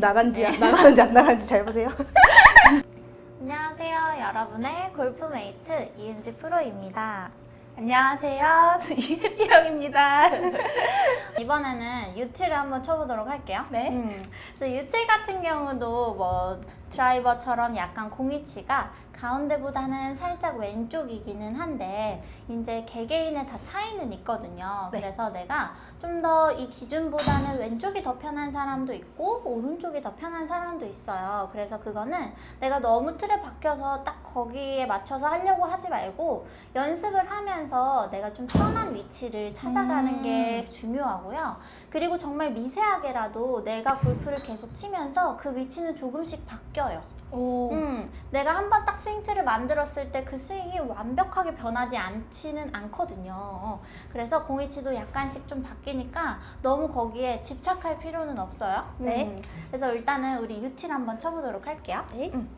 나간지 나가는지 안 나가는지 잘 보세요. 안녕하세요, 여러분의 골프메이트 이은지 프로입니다. 안녕하세요. 이혜피영입니다. 이번에는 유틸을 한번 쳐보도록 할게요. 네. 음, 그래서 유틸 같은 경우도 뭐 드라이버처럼 약간 공이치가 가운데보다는 살짝 왼쪽이기는 한데 이제 개개인의 다 차이는 있거든요. 네. 그래서 내가 좀 더 이 기준보다는 왼쪽이 더 편한 사람도 있고 오른쪽이 더 편한 사람도 있어요. 그래서 그거는 내가 너무 틀에 박혀서 딱 거기에 맞춰서 하려고 하지 말고 연습을 하면서 내가 좀 편한 위치를 찾아가는 음. 게 중요하고요. 그리고 정말 미세하게라도 내가 골프를 계속 치면서 그 위치는 조금씩 바뀌어요. 오. 음, 내가 한 번 딱 스윙트를 만들었을 때 그 스윙이 완벽하게 변하지 않지는 않거든요. 그래서 공이치도 약간씩 좀 바뀌니까 너무 거기에 집착할 필요는 없어요. 네. 음, 그래서 일단은 우리 유틸 한번 쳐보도록 할게요. 네. 음.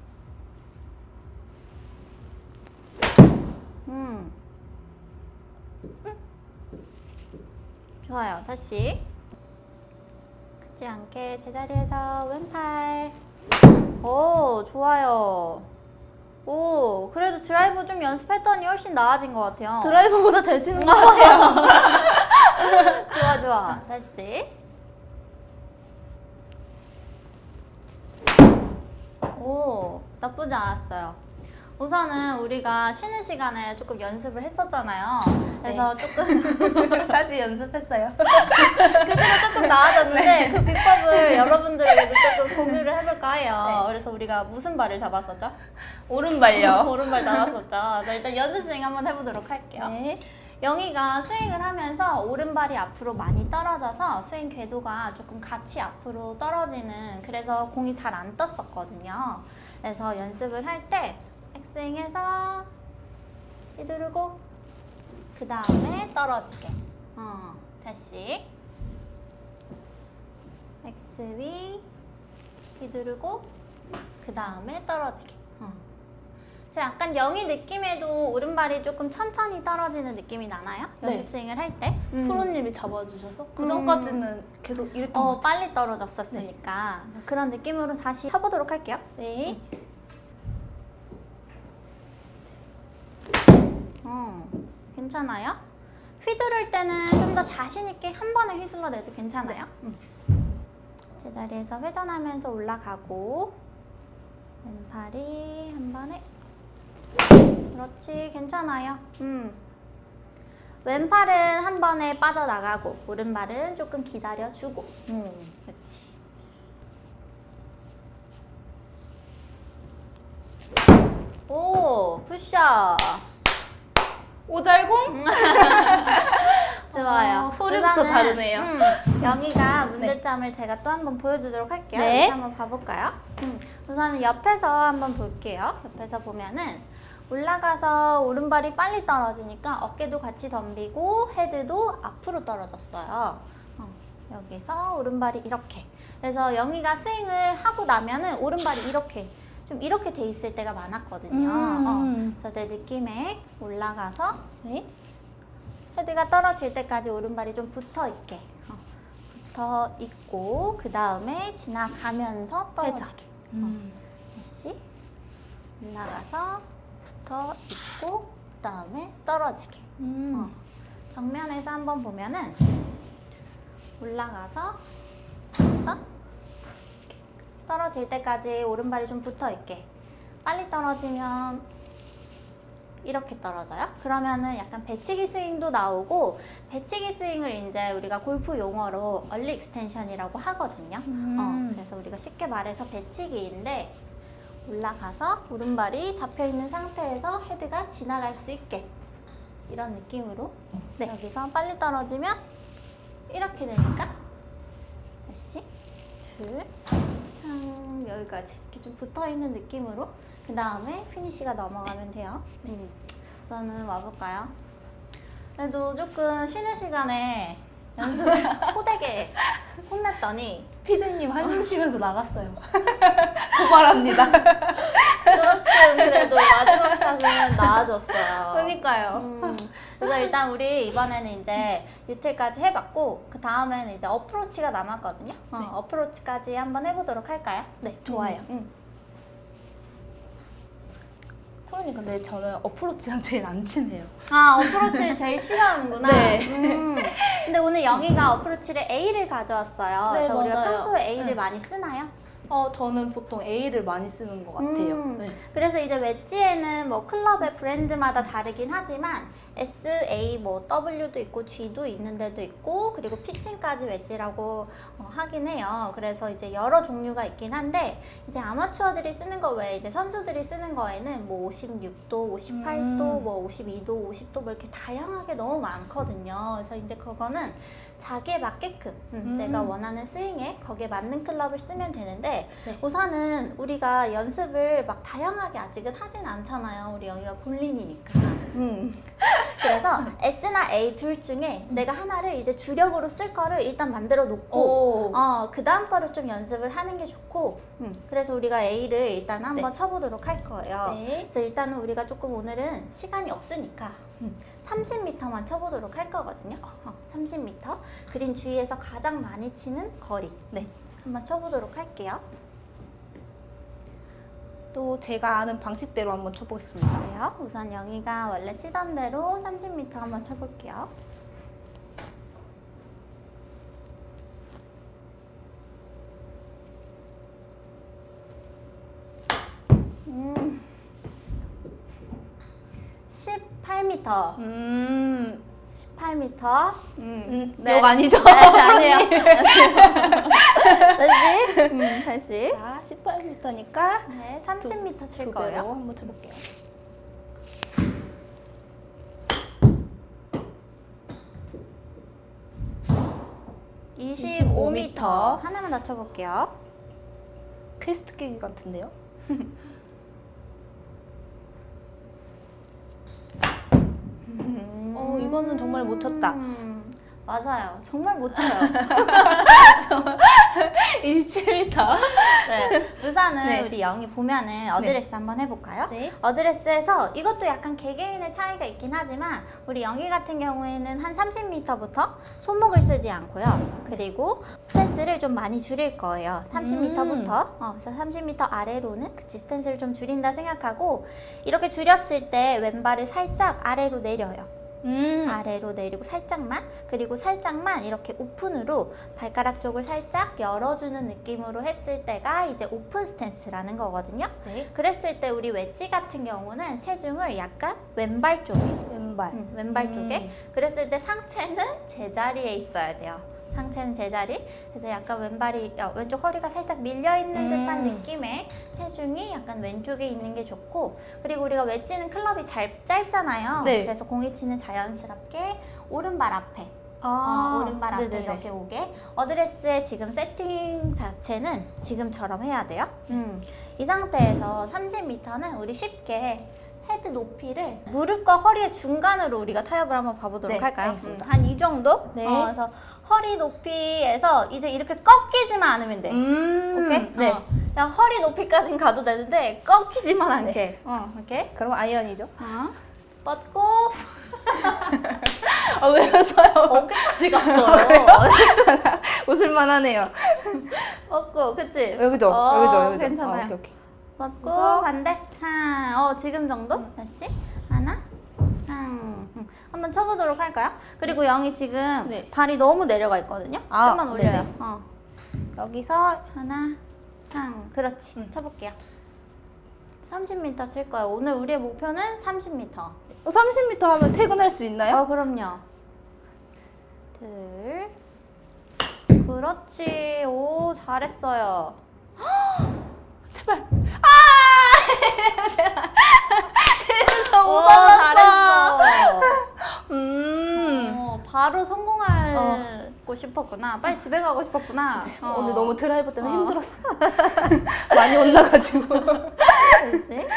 음. 좋아요. 다시. 크지 않게 제자리에서 왼팔. 오, 좋아요. 오, 그래도 드라이브 좀 연습했더니 훨씬 나아진 것 같아요. 드라이버보다 잘 치는 것 같아요. 좋아, 좋아. 다시. 오, 나쁘지 않았어요. 우선은 우리가 쉬는 시간에 조금 연습을 했었잖아요. 그래서 조금 사실 연습했어요. 그때가 조금 나아졌는데 그 비법을 여러분들에게도 조금 공유를 해볼까 해요. 네. 그래서 우리가 무슨 발을 잡았었죠? 오른발요. 오른발 잡았었죠. 자, 일단 연습 스윙 한번 해보도록 할게요. 네. 영희가 스윙을 하면서 오른발이 앞으로 많이 떨어져서 스윙 궤도가 조금 같이 앞으로 떨어지는 그래서 공이 잘 안 떴었거든요. 그래서 연습을 할때 백스윙해서 휘두르고 그 다음에 떨어지게. 어, 다시 백스윙 휘두르고 그 다음에 떨어지게. 어. 약간 영희 느낌에도 오른발이 조금 천천히 떨어지는 느낌이 나나요? 네. 연습 스윙을 할 때? 프로님이 잡아주셔서 그 음. 전까지는 계속 이랬던 것 어, 같아요. 빨리 떨어졌었으니까 그런 느낌으로 다시 쳐보도록 할게요. 네. 어, 괜찮아요? 휘두를 때는 좀 더 자신 있게 한 번에 휘둘러내도 괜찮아요. 음. 제자리에서 회전하면서 올라가고 왼팔이 한 번에 그렇지 괜찮아요. 음. 왼팔은 한 번에 빠져나가고 오른발은 조금 기다려주고 음, 그렇지. 오 푸샷 오달공? 좋아요. 어, 소리부터 다르네요. 음, 영희가 문제점을 제가 또 한번 보여주도록 할게요. 네. 여기서 한번 봐볼까요? 음, 우선은 옆에서 한번 볼게요. 옆에서 보면은 올라가서 오른발이 빨리 떨어지니까 어깨도 같이 덤비고 헤드도 앞으로 떨어졌어요. 어, 여기서 오른발이 이렇게. 그래서 영희가 스윙을 하고 나면은 오른발이 이렇게 좀 이렇게 돼 있을 때가 많았거든요. 음. 어, 그래서 내 느낌에 올라가서 네. 헤드가 떨어질 때까지 오른발이 좀 붙어 있게 어, 붙어 있고 그 다음에 지나가면서 떨어지게 음. 다시 올라가서 붙어 있고 그 다음에 떨어지게 음. 어. 정면에서 한번 보면은 올라가서 떨어질 때까지 오른발이 좀 붙어 있게. 빨리 떨어지면 이렇게 떨어져요. 그러면은 약간 배치기 스윙도 나오고 배치기 스윙을 이제 우리가 골프 용어로 얼리 익스텐션이라고 하거든요. 음. 어, 그래서 우리가 쉽게 말해서 배치기인데 올라가서 오른발이 잡혀 있는 상태에서 헤드가 지나갈 수 있게. 이런 느낌으로. 네, 여기서 빨리 떨어지면 이렇게 되니까. 다시. 둘. 음, 여기까지 이렇게 좀 붙어 있는 느낌으로 그 다음에 피니시가 넘어가면 돼요. 음, 우선은 와볼까요? 그래도 조금 쉬는 시간에 연습을 호되게 혼냈더니 피디님 한숨 쉬면서 나갔어요. 고발합니다. 조금 그래도 마지막 샷은 나아졌어요. 그러니까요. 음, 그래서 일단 우리 이번에는 이제 유틸까지 해봤고 그 다음에는 이제 어프로치가 남았거든요. 어, 네. 어프로치까지 한번 해보도록 할까요? 네, 좋아요. 음, 코로니 근데 저는 어프로치랑 제일 안 친해요. 아 어프로치를 제일 싫어하는구나. 네. 음, 근데 오늘 영희가 어프로치를 A를 가져왔어요. 네, 그래서 우리가 맞아요. 평소에 A를 네. 많이 쓰나요? 어, 저는 보통 A를 많이 쓰는 것 같아요. 음. 네. 그래서 이제 웨지에는 뭐 클럽의 브랜드마다 다르긴 하지만 S, A, 뭐 W도 있고 G도 있는 데도 있고 그리고 피칭까지 웨지라고 어, 하긴 해요. 그래서 이제 여러 종류가 있긴 한데 이제 아마추어들이 쓰는 거 외에 이제 선수들이 쓰는 거에는 뭐 56도, 58도, 음. 뭐 52도, 50도 뭐 이렇게 다양하게 너무 많거든요. 그래서 이제 그거는 자기에 맞게끔 음, 음. 내가 원하는 스윙에 거기에 맞는 클럽을 쓰면 되는데 네. 우선은 우리가 연습을 막 다양하게 아직은 하진 않잖아요. 우리 여기가 곤린이니까. 음. 그래서 S나 A 둘 중에 내가 하나를 이제 주력으로 쓸 거를 일단 만들어 놓고 오. 어, 그 다음 거를 좀 연습을 하는 게 좋고 음, 그래서 우리가 A를 일단 한번 쳐보도록 할 거예요. 네. 그래서 일단은 우리가 조금 오늘은 시간이 없으니까 음, 30m만 쳐보도록 할 거거든요. 어, 30m. 그린 주위에서 가장 많이 치는 거리. 네. 한번 쳐보도록 할게요. 또 제가 아는 방식대로 한번 쳐보겠습니다. 그래요. 우선 영희가 원래 치던 대로 30m 한번 쳐볼게요. 음. 18m. 음. 18m. 음. 네. 욕 아니죠? 네, 아니에요. 다시. 음, 다시. 자, 18m니까 네, 30m 칠두 거예요. 한번 쳐볼게요. 이 25m. 하나만 더 쳐볼게요. 퀘스트 깨기 같은데요? 어, 이거는 정말 못 쳤다. 음, 맞아요. 정말 못 쳐요. 27m. 네. 우선은 네. 우리 영희 보면은 어드레스 한번 해볼까요? 네. 어드레스에서 이것도 약간 개개인의 차이가 있긴 하지만 우리 영희 같은 경우에는 한 30m부터 손목을 쓰지 않고요. 그리고 스탠스를 좀 많이 줄일 거예요. 30m부터. 어, 그래서 30m 아래로는 그치 스탠스를 좀 줄인다 생각하고 이렇게 줄였을 때 왼발을 살짝 아래로 내려요. 음. 아래로 내리고 살짝만 그리고 살짝만 이렇게 오픈으로 발가락 쪽을 살짝 열어주는 느낌으로 했을 때가 이제 오픈 스탠스라는 거거든요. 네. 그랬을 때 우리 웨지 같은 경우는 체중을 약간 왼발 쪽에 왼발. 음, 왼발 음. 쪽에 그랬을 때 상체는 제자리에 있어야 돼요. 상체는 제자리. 그래서 약간 왼발이 어, 왼쪽 허리가 살짝 밀려 있는 듯한 음. 느낌의 체중이 약간 왼쪽에 있는 게 좋고 그리고 우리가 웨지는 클럽이 잘 짧잖아요. 네. 그래서 공이 치는 자연스럽게 오른발 앞에 아, 어, 오른발 앞에 네네네. 이렇게 오게 어드레스의 지금 세팅 자체는 지금처럼 해야 돼요. 음, 이 상태에서 30m는 우리 쉽게 헤드 높이를 무릎과 허리의 중간으로 우리가 타협을 한번 봐보도록 네, 할까요? 알겠습니다. 한 이 정도? 네. 어, 그래서 허리 높이에서 이제 이렇게 꺾이지만 않으면 돼. 음. 오케이? 네. 어, 그냥 허리 높이까지는 가도 되는데 꺾이지만 않게. 어, 오케이? 그럼 아이언이죠? 어. 뻗고 아, 왜 웃어요? 어깨까지 갔어요. 웃을만 하네요. 뻗고, 그치? 여기죠? 어, 여기죠? 여기죠? 괜찮아요. 아, 오케이, 오케이. 뻗고 그래서- 반대 하나 어 지금 정도 다시 하나 하나 음. 한번 쳐보도록 할까요? 그리고 영이 지금 네. 발이 너무 내려가 있거든요. 아, 좀만 올려요. 네네. 어 여기서 하나 한 그렇지 음. 쳐볼게요. 30m 칠 거예요. 오늘 우리의 목표는 30m. 30m 하면 퇴근할 수 있나요? 어 그럼요. 둘 그렇지 오 잘했어요. 제발. 아! 제가 그래서. 잘했어. 음. 어, 바로 성공하고 싶었구나. 빨리 집에 가고 싶었구나. 어. 오늘 너무 드라이버 때문에 어. 힘들었어. 많이 올라가지고. 그렇지.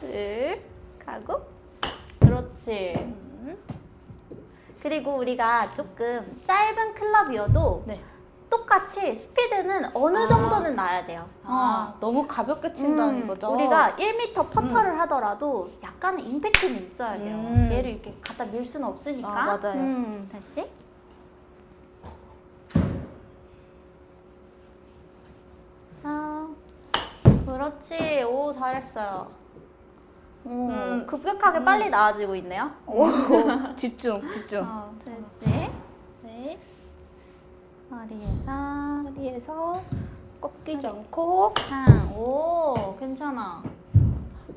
둘, 가고. 그렇지. 음. 그리고 우리가 조금 짧은 클럽이어도 네. 똑같이 스피드는 어느 아. 정도는 나야 돼요. 아, 너무 가볍게 친다는 음, 거죠? 우리가 1m 퍼터를 하더라도 약간의 임팩트는 있어야 돼요. 음. 얘를 이렇게 갖다 밀 수는 없으니까. 아, 맞아요. 음, 다시. 사. 그렇지. 오, 잘했어요. 오, 음. 급격하게 음. 빨리 나아지고 있네요. 오, 집중, 집중. 어, 됐지. 네. 허리에서 허리에서 꺾이지 않고 탕. 오, 괜찮아.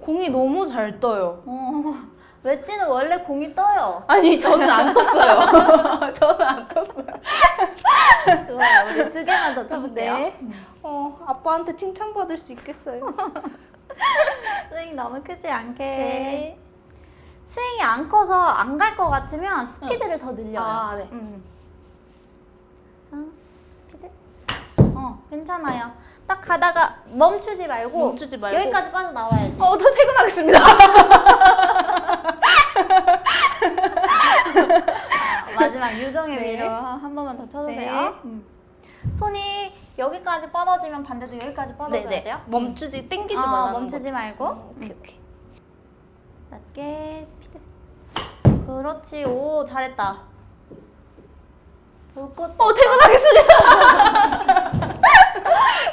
공이 너무 잘 떠요. 어, 웨지는 원래 공이 떠요. 아니, 저는 안 떴어요. 저는 안 떴어요. 좋아요. 우리 두 개만 더 쳐볼게요. 네. 어, 아빠한테 칭찬받을 수 있겠어요. 스윙 너무 크지 않게. 네. 스윙이 안 커서 안 갈 것 같으면 스피드를 더 늘려요. 아, 네. 음. 스피드. 어, 괜찮아요. 딱 가다가 멈추지 말고, 멈추지 말고. 여기까지 빠져 나와야지. 어, 저 퇴근하겠습니다. 마지막 유정의 네. 위로 한 번만 더 쳐주세요. 네. 음. 손이 여기까지 뻗어지면 반대도 여기까지 뻗어줘야 돼요. 멈추지, 땡기지 어, 말라는 멈추지. 말고. 어, 오케이, 오케이. 낮게 스피드. 그렇지. 오, 잘했다. 어, 퇴근하겠습니다.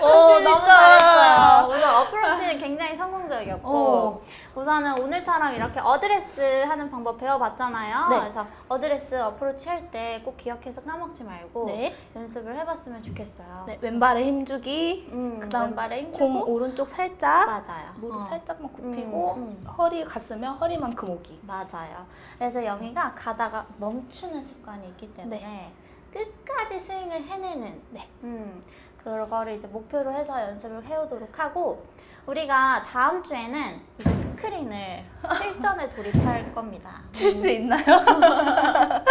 오, 너무 재밌다. 잘했어요. 우선 어프로치는 굉장히 성공적이었고 어. 우선은 오늘처럼 이렇게 어드레스 하는 방법 배워봤잖아요. 네. 그래서 어드레스 어프로치 할 때 꼭 기억해서 까먹지 말고 네. 연습을 해봤으면 좋겠어요. 네, 왼발에 힘주기. 음, 그다음 왼발에 공 힘주고 오른쪽 살짝. 맞아요. 무릎 어. 살짝만 굽히고 음, 허리 갔으면 허리만큼 오기. 맞아요. 그래서 영희가 가다가 멈추는 습관이 있기 때문에 끝까지 스윙을 해내는 네. 음, 그거를 이제 목표로 해서 연습을 해오도록 하고 우리가 다음 주에는 이제 스크린을 실전에 돌입할 겁니다. 칠 수 있나요?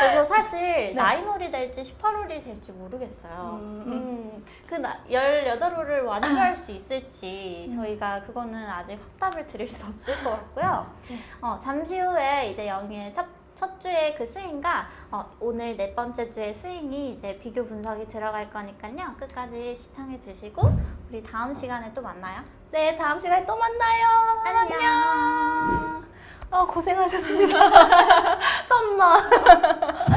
그래서 사실 네. 나인홀이 될지 18홀이 될지 모르겠어요. 음, 음, 그 나- 18홀을 완주할 수 있을지 저희가 그거는 아직 확답을 드릴 수 없을 것 같고요. 네. 어, 잠시 후에 이제 영희의 첫, 첫 주의 그 스윙과 어, 오늘 네 번째 주의 스윙이 이제 비교 분석이 들어갈 거니까요. 끝까지 시청해 주시고 우리 다음 시간에 또 만나요. 네, 다음 시간에 또 만나요. 안녕. 어, 고생하셨습니다. 엄마.